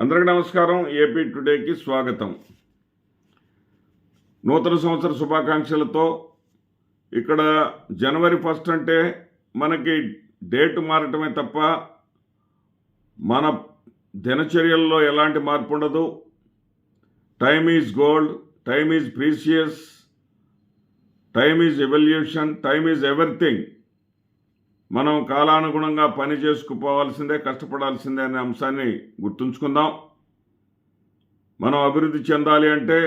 అందరికీ నమస్కారం. ఏపీ టుడేకి స్వాగతం. నూతన సంవత్సర శుభాకాంక్షలతో ఇక్కడ జనవరి ఫస్ట్ అంటే మనకి డేట్ మారటమే తప్ప మన దినచర్యల్లో ఎలాంటి మార్పు ఉండదు. Time is gold time is precious time is evolution time is everything మనం కాలానుగుణంగా పని చేసుకుపోవాల్సిందే కష్టపడాల్సిందే అనే అంశాన్ని గుర్తుంచుకుందాం. మనం అభివృద్ధి చెందాలి అంటే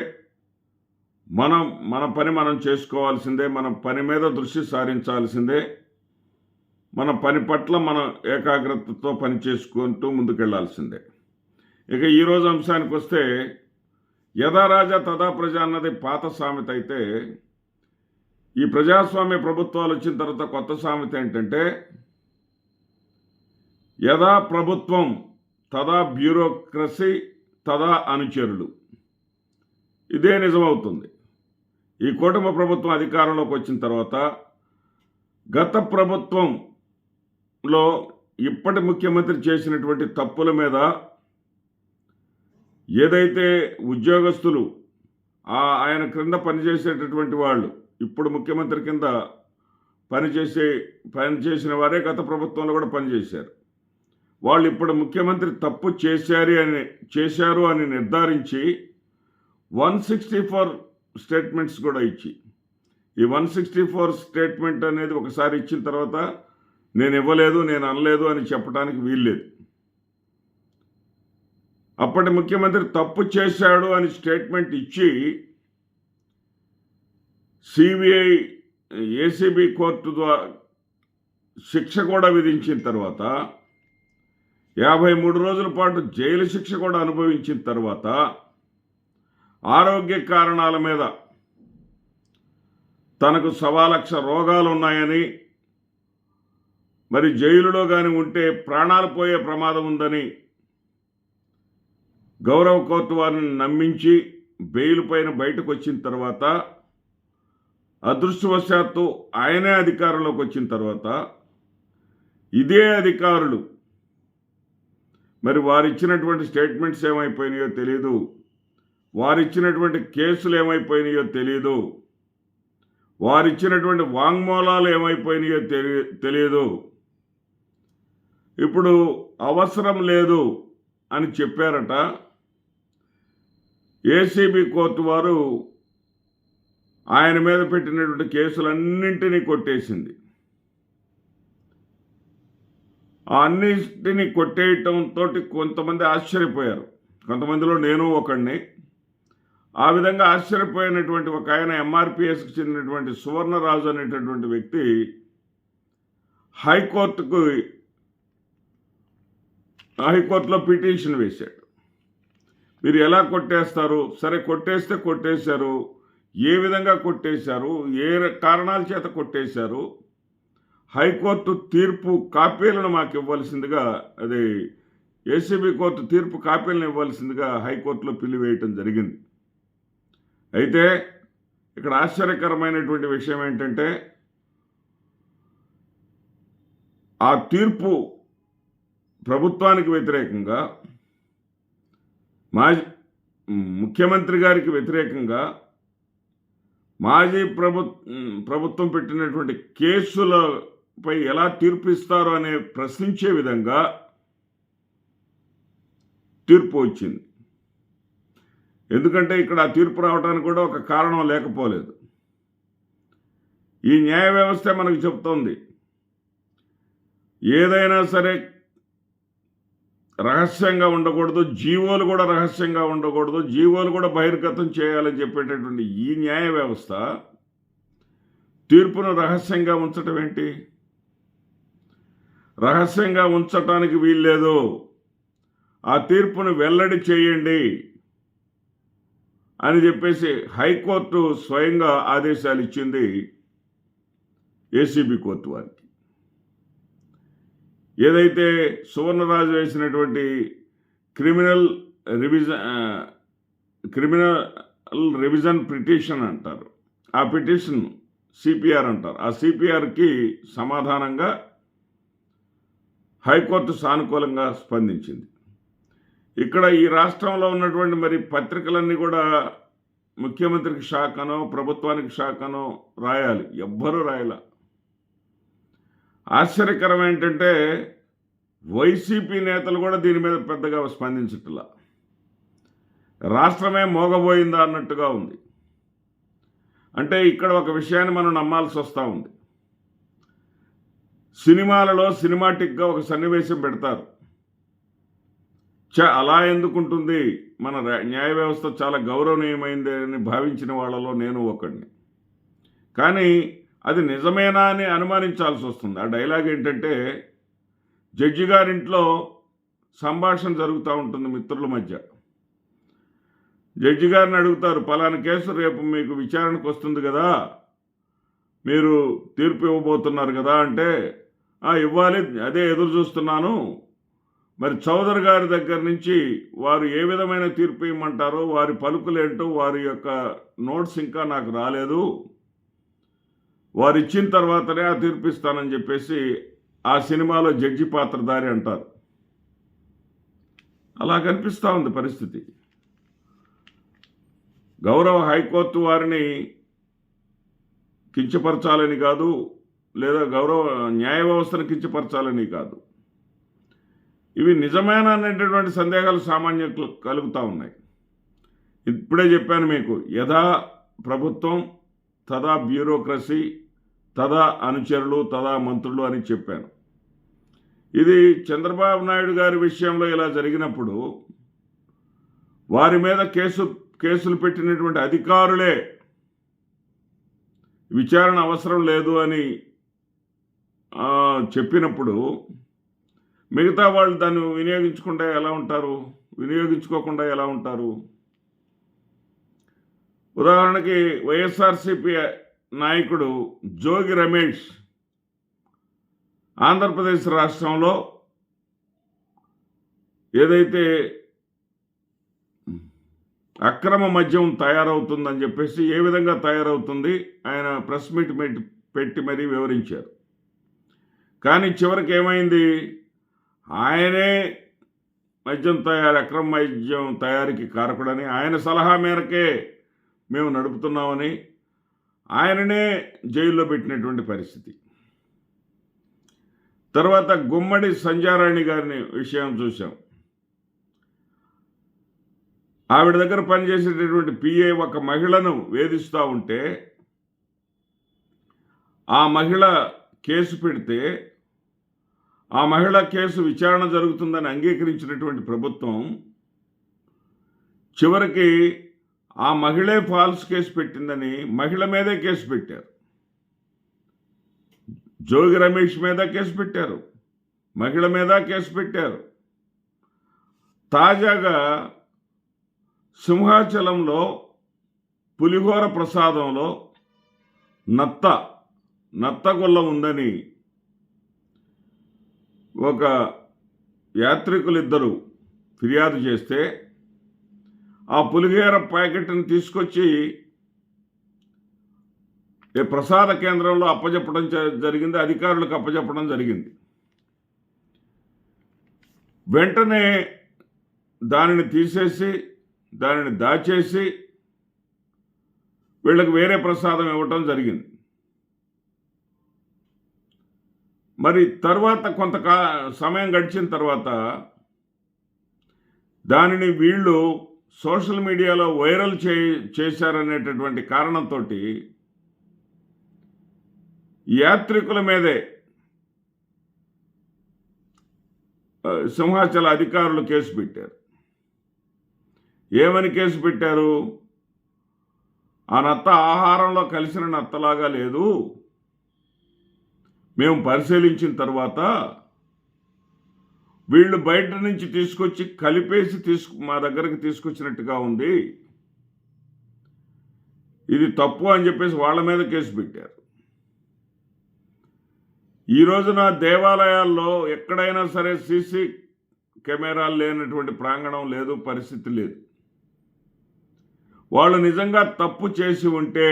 మనం మన పని మనం చేసుకోవాల్సిందే మన పని మీద దృష్టి సారించాల్సిందే మన పని పట్ల మనం ఏకాగ్రతతో పని చేసుకుంటూ ముందుకెళ్ళాల్సిందే. ఇక ఈరోజు అంశానికి వస్తే యథా రాజా తదా ప్రజ అన్నది పాత సామెత అయితే ఈ ప్రజాస్వామ్య ప్రభుత్వాలు వచ్చిన తర్వాత కొత్త సామెత ఏంటంటే యథా ప్రభుత్వం తదా బ్యూరోక్రసీ తదా అనుచరులు. ఇదే నిజమవుతుంది. ఈ కుటుంబ ప్రభుత్వం అధికారంలోకి వచ్చిన తర్వాత గత ప్రభుత్వంలో ఇప్పటి ముఖ్యమంత్రి చేసినటువంటి తప్పుల మీద ఏదైతే ఉద్యోగస్తులు ఆయన క్రింద పనిచేసేటటువంటి వాళ్ళు ఇప్పుడు ముఖ్యమంత్రి కింద పనిచేసే పనిచేసిన వారే గత ప్రభుత్వంలో కూడా పనిచేశారు వాళ్ళు ఇప్పుడు ముఖ్యమంత్రి తప్పు చేశారు అని చేశారు అని నిర్ధారించి వన్ సిక్స్టీ ఫోర్ స్టేట్మెంట్స్ కూడా ఇచ్చి ఈ వన్ సిక్స్టీ ఫోర్ స్టేట్మెంట్ అనేది ఒకసారి ఇచ్చిన తర్వాత నేను ఇవ్వలేదు నేను అనలేదు అని చెప్పడానికి వీల్లేదు. అప్పటి ముఖ్యమంత్రి తప్పు చేశాడు అని స్టేట్మెంట్ ఇచ్చి సిబిఐ ఏసీబీ కోర్టు ద్వారా శిక్ష కూడా విధించిన తర్వాత యాభై మూడు రోజుల పాటు జైలు శిక్ష కూడా అనుభవించిన తర్వాత ఆరోగ్య కారణాల మీద తనకు సవా లక్ష రోగాలు ఉన్నాయని మరి జైలులో కానీ ఉంటే ప్రాణాలు పోయే ప్రమాదం ఉందని గౌరవ కోర్టు వారిని నమ్మించి బెయిల్ పైన బయటకు వచ్చిన తర్వాత అదృష్టవశాత్తు ఆయనే అధికారంలోకి వచ్చిన తర్వాత ఇదే అధికారులు మరి వారిచ్చినటువంటి స్టేట్మెంట్స్ ఏమైపోయినాయో తెలియదు వారిచ్చినటువంటి కేసులు ఏమైపోయినాయో తెలియదు వారిచ్చినటువంటి వాంగ్మూలాలు ఏమైపోయినాయో తెలియ తెలియదు ఇప్పుడు అవసరం లేదు అని చెప్పారట. ఏసీబీ కోర్టు వారు ఆయన మీద పెట్టినటువంటి కేసులన్నింటినీ కొట్టేసింది. ఆ అన్నింటినీ కొట్టేయటంతో కొంతమంది ఆశ్చర్యపోయారు. కొంతమందిలో నేను ఒకడిని ఆ విధంగా ఆశ్చర్యపోయినటువంటి ఒక ఆయన ఎంఆర్పిఎస్కి చెందినటువంటి సువర్ణరాజు అనేటటువంటి వ్యక్తి హైకోర్టుకు హైకోర్టులో పిటిషన్ వేశాడు. మీరు ఎలా కొట్టేస్తారు? సరే కొట్టేస్తే కొట్టేశారు. ఏ విధంగా కొట్టేశారు ఏ కారణాల చేత కొట్టేశారు హైకోర్టు తీర్పు కాపీలను మాకు ఇవ్వాల్సిందిగా అది ఏసీబీ కోర్టు తీర్పు కాపీలను ఇవ్వాల్సిందిగా హైకోర్టులో పిలివేయటం జరిగింది. అయితే ఇక్కడ ఆశ్చర్యకరమైనటువంటి విషయం ఏంటంటే ఆ తీర్పు ప్రభుత్వానికి వ్యతిరేకంగా మాజీ ముఖ్యమంత్రి గారికి వ్యతిరేకంగా మాజీ ప్రభు ప్రభుత్వం పెట్టినటువంటి కేసులపై ఎలా తీర్పు ఇస్తారో అనే ప్రశ్నించే విధంగా తీర్పు వచ్చింది. ఎందుకంటే ఇక్కడ ఆ తీర్పు రావడానికి కూడా ఒక కారణం లేకపోలేదు. ఈ న్యాయ వ్యవస్థ మనకు చెప్తోంది. ఏదైనా సరే రహస్యంగా ఉండకూడదు జీవోలు కూడా రహస్యంగా ఉండకూడదు జీవోలు కూడా బహిర్గతం చేయాలని చెప్పేటటువంటి ఈ న్యాయ వ్యవస్థ తీర్పును రహస్యంగా ఉంచటం ఏంటి? రహస్యంగా ఉంచటానికి వీల్లేదు. ఆ తీర్పును వెల్లడి చేయండి అని చెప్పేసి హైకోర్టు స్వయంగా ఆదేశాలు ఇచ్చింది ఏసీబీ కోర్టు వారికి. ఏదైతే సువర్ణరాజు వేసినటువంటి criminal revision criminal revision petition అంటారు. ఆ పిటిషన్ సిపిఆర్ అంటారు. ఆ సిపిఆర్కి సమాధానంగా హైకోర్టు సానుకూలంగా స్పందించింది. ఇక్కడ ఈ రాష్ట్రంలో ఉన్నటువంటి మరి పత్రికలన్నీ కూడా ముఖ్యమంత్రికి శాఖనో ప్రభుత్వానికి శాఖనో రాయాలి. ఎవ్వరూ రాయాల. ఆశ్చర్యకరం ఏంటంటే వైసీపీ నేతలు కూడా దీని మీద పెద్దగా స్పందించట్లా. రాష్ట్రమే మోగబోయిందా అన్నట్టుగా ఉంది. అంటే ఇక్కడ ఒక విషయాన్ని మనం నమ్మాల్సి వస్తూ ఉంది. సినిమాలలో సినిమాటిక్గా ఒక సన్నివేశం పెడతారు. చ అలా ఎందుకుంటుంది? మన న్యాయ వ్యవస్థ చాలా గౌరవనీయమైంది అని భావించిన వాళ్ళలో నేను ఒకడిని కానీ అది నిజమేనా అని అనుమానించాల్సి వస్తుంది. ఆ డైలాగ్ ఏంటంటే జడ్జి గారింట్లో సంభాషణ జరుగుతూ ఉంటుంది మిత్రుల మధ్య. జడ్జి గారిని అడుగుతారు పలానా కేసు రేపు మీకు విచారణకు వస్తుంది కదా మీరు తీర్పు ఇవ్వబోతున్నారు కదా అంటే ఇవ్వాలి అదే ఎదురు చూస్తున్నాను. మరి చౌదరి గారి దగ్గర నుంచి వారు ఏ విధమైన తీర్పు ఇవ్వమంటారో వారి పలుకులేంటో వారి యొక్క నోట్స్ ఇంకా నాకు రాలేదు. వారు ఇచ్చిన తర్వాతనే ఆ తీర్పిస్తానని చెప్పేసి ఆ సినిమాలో జడ్జి పాత్రధారి అంటారు. అలా కనిపిస్తూ ఉంది పరిస్థితి. గౌరవ హైకోర్టు వారిని కించపరచాలని కాదు లేదా గౌరవ న్యాయ వ్యవస్థను కించపరచాలని కాదు. ఇవి నిజమైన అనేటటువంటి సందేహాలు సామాన్యులకు కలుగుతూ ఉన్నాయి. ఇప్పుడే చెప్పాను మీకు యథా ప్రభుత్వం తదా బ్యూరోక్రసీ తదా అనుచరులు తదా మంత్రులు అని చెప్పాను. ఇది చంద్రబాబు నాయుడు గారి విషయంలో ఇలా జరిగినప్పుడు వారి మీద కేసు కేసులు పెట్టినటువంటి అధికారులే విచారణ అవసరం లేదు అని చెప్పినప్పుడు మిగతా వాళ్ళు దాన్ని వినియోగించుకుంటే ఎలా ఉంటారు? వినియోగించుకోకుండా ఎలా ఉంటారు? ఉదాహరణకి వైఎస్ఆర్సిపి నాయకుడు జోగి రమేష్ ఆంధ్రప్రదేశ్ రాష్ట్రంలో ఏదైతే అక్రమ మద్యం తయారవుతుందని చెప్పేసి ఏ విధంగా తయారవుతుంది ఆయన ప్రెస్ మీట్ మీట్ పెట్టి మరీ వివరించారు. కానీ చివరికి ఏమైంది? ఆయనే మద్యం తయారు అక్రమ మద్యం తయారీకి కారకుడని ఆయన సలహా మేరకే మేము నడుపుతున్నామని ఆయననే జైల్లో పెట్టినటువంటి పరిస్థితి. తర్వాత గుమ్మడి సంజారాణి గారిని విషయం చూసాం ఆవిడ దగ్గర పనిచేసేటటువంటి పిఏ ఒక మహిళను వేధిస్తూ ఉంటే ఆ మహిళ కేసు పెడితే ఆ మహిళ కేసు విచారణ జరుగుతుందని అంగీకరించినటువంటి ప్రభుత్వం చివరికి ఆ మహిళే ఫాల్స్ కేసు పెట్టిందని మహిళ మీదే కేసు పెట్టారు. జోగి రమేష్ మీద కేసు పెట్టారు. మహిళ మీద కేసు పెట్టారు. తాజాగా సింహాచలంలో పులిహోర ప్రసాదంలో నత్త నత్తగొల్ల ఉందని ఒక యాత్రికులిద్దరూ ఫిర్యాదు చేస్తే ఆ పులిగేర ప్యాకెట్ని తీసుకొచ్చి ఏ ప్రసాద కేంద్రంలో అప్పజెప్పడం జ- జరిగింది అధికారులకు అప్పజెప్పడం జరిగింది. వెంటనే దానిని తీసేసి దానిని దాచేసి వీళ్ళకి వేరే ప్రసాదం ఇవ్వటం జరిగింది. మరి తర్వాత కొంత సమయం గడిచిన తర్వాత దానిని వీళ్ళు సోషల్ మీడియాలో వైరల్ చే చేశారనేటటువంటి కారణంతో యాత్రికుల మీదే సింహాచల అధికారులు కేసు పెట్టారు. ఏమని కేసు పెట్టారు? ఆ నత్త ఆహారంలో కలిసిన నత్తలాగా లేదు. మేము పరిశీలించిన తర్వాత వీళ్ళు బయట నుంచి తీసుకొచ్చి కలిపేసి తీసుకు మా దగ్గరికి తీసుకొచ్చినట్టుగా ఉంది. ఇది తప్పు అని చెప్పేసి వాళ్ళ మీద కేసు పెట్టారు. ఈ రోజున దేవాలయాల్లో ఎక్కడైనా సరే సీసీ కెమెరాలు లేనటువంటి ప్రాంగణం లేదు పరిస్థితి లేదు. వాళ్ళు నిజంగా తప్పు చేసి ఉంటే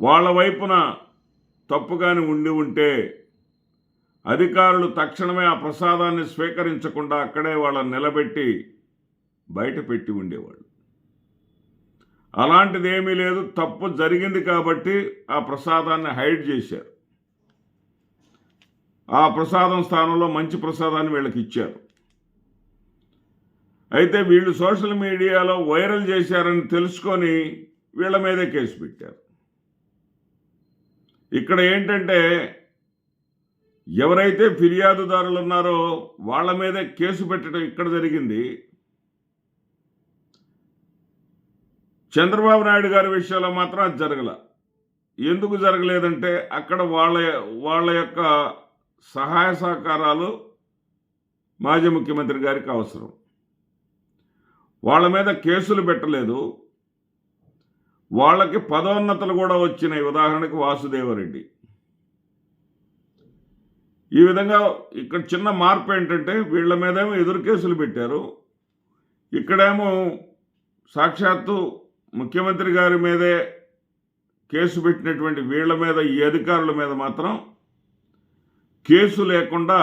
వాళ్ళ వైపున తప్పుగాని ఉండి ఉంటే అధికారులు తక్షణమే ఆ ప్రసాదాన్ని స్వీకరించకుండా అక్కడే వాళ్ళని నిలబెట్టి బయట పెట్టి ఉండేవాళ్ళు. అలాంటిది ఏమీ లేదు. తప్పు జరిగింది కాబట్టి ఆ ప్రసాదాన్ని హైడ్ చేశారు. ఆ ప్రసాదం స్థానంలో మంచి ప్రసాదాన్ని వీళ్ళకి ఇచ్చారు. అయితే వీళ్ళు సోషల్ మీడియాలో వైరల్ చేశారని తెలుసుకొని వీళ్ళ మీదే కేసు పెట్టారు. ఇక్కడ ఏంటంటే ఎవరైతే ఫిర్యాదుదారులు ఉన్నారో వాళ్ళ మీద కేసు పెట్టడం ఇక్కడ జరిగింది. చంద్రబాబు నాయుడు గారి విషయంలో మాత్రం అది జరగల. ఎందుకు జరగలేదంటే అక్కడ వాళ్ళ వాళ్ళ యొక్క సహాయ సహకారాలు మాజీ ముఖ్యమంత్రి గారికి అవసరం. వాళ్ళ మీద కేసులు పెట్టలేదు. వాళ్ళకి పదోన్నతులు కూడా వచ్చినాయి. ఉదాహరణకి వాసుదేవరెడ్డి. ఈ విధంగా ఇక్కడ చిన్న మార్పు ఏంటంటే వీళ్ళ మీదేమో ఎదురు కేసులు పెట్టారు. ఇక్కడేమో సాక్షాత్తు ముఖ్యమంత్రి గారి మీదే కేసు పెట్టినటువంటి వీళ్ళ మీద ఈ అధికారుల మీద మాత్రం కేసు లేకుండా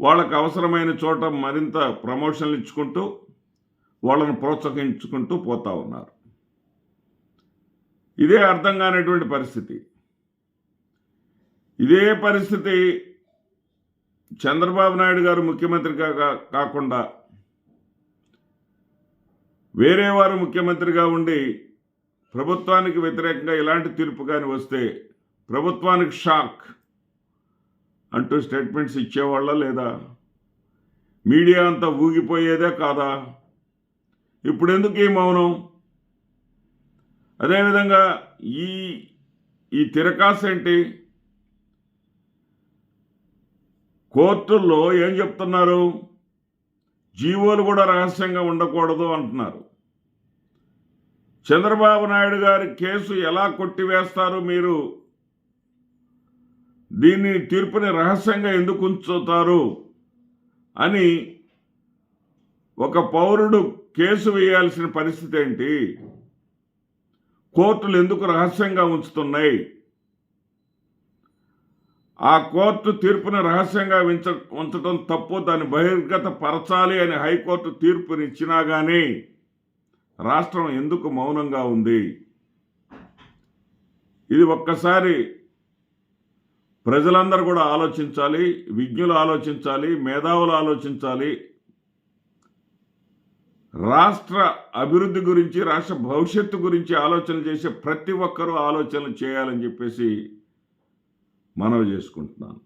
వాళ్ళకు అవసరమైన చోట మరింత ప్రమోషన్లు ఇచ్చుకుంటూ వాళ్ళను ప్రోత్సహించుకుంటూ పోతా ఉన్నారు. ఇదే అర్థం కానటువంటి పరిస్థితి. ఇదే పరిస్థితి చంద్రబాబు నాయుడు గారు ముఖ్యమంత్రిగా కాకుండా వేరే వారు ముఖ్యమంత్రిగా ఉండి ప్రభుత్వానికి వ్యతిరేకంగా ఇలాంటి తీర్పు కానీ వస్తే ప్రభుత్వానికి షాక్ అంటూ స్టేట్మెంట్స్ ఇచ్చేవాళ్ళ లేదా? మీడియా అంతా ఊగిపోయేదే కాదా? ఇప్పుడు ఎందుకు ఈ మౌనం? అదేవిధంగా ఈ ఈ తిరకాసు ఏంటి? కోర్టుల్లో ఏం చెప్తున్నారు? జీవోలు కూడా రహస్యంగా ఉండకూడదు అంటున్నారు. చంద్రబాబు నాయుడు గారి కేసు ఎలా కొట్టివేస్తారు మీరు? దీన్ని తీర్పుని రహస్యంగా ఎందుకు ఉంచుతారు? అని ఒక పౌరుడు కేసు వేయాల్సిన పరిస్థితి ఏంటి? కోర్టులు ఎందుకు రహస్యంగా ఉంచుతున్నాయి? ఆ కోర్టు తీర్పును రహస్యంగా ఉంచ ఉంచడం తప్పు దాన్ని బహిర్గత పరచాలి అని హైకోర్టు తీర్పునిచ్చినా కానీ రాష్ట్రం ఎందుకు మౌనంగా ఉంది? ఇది ఒక్కసారి ప్రజలందరూ కూడా ఆలోచించాలి విజ్ఞులు ఆలోచించాలి మేధావులు ఆలోచించాలి. రాష్ట్ర అభివృద్ధి గురించి రాష్ట్ర భవిష్యత్తు గురించి ఆలోచన చేసే ప్రతి ఒక్కరూ ఆలోచనలు చేయాలని చెప్పేసి మనవి చేసుకుంటున్నాను.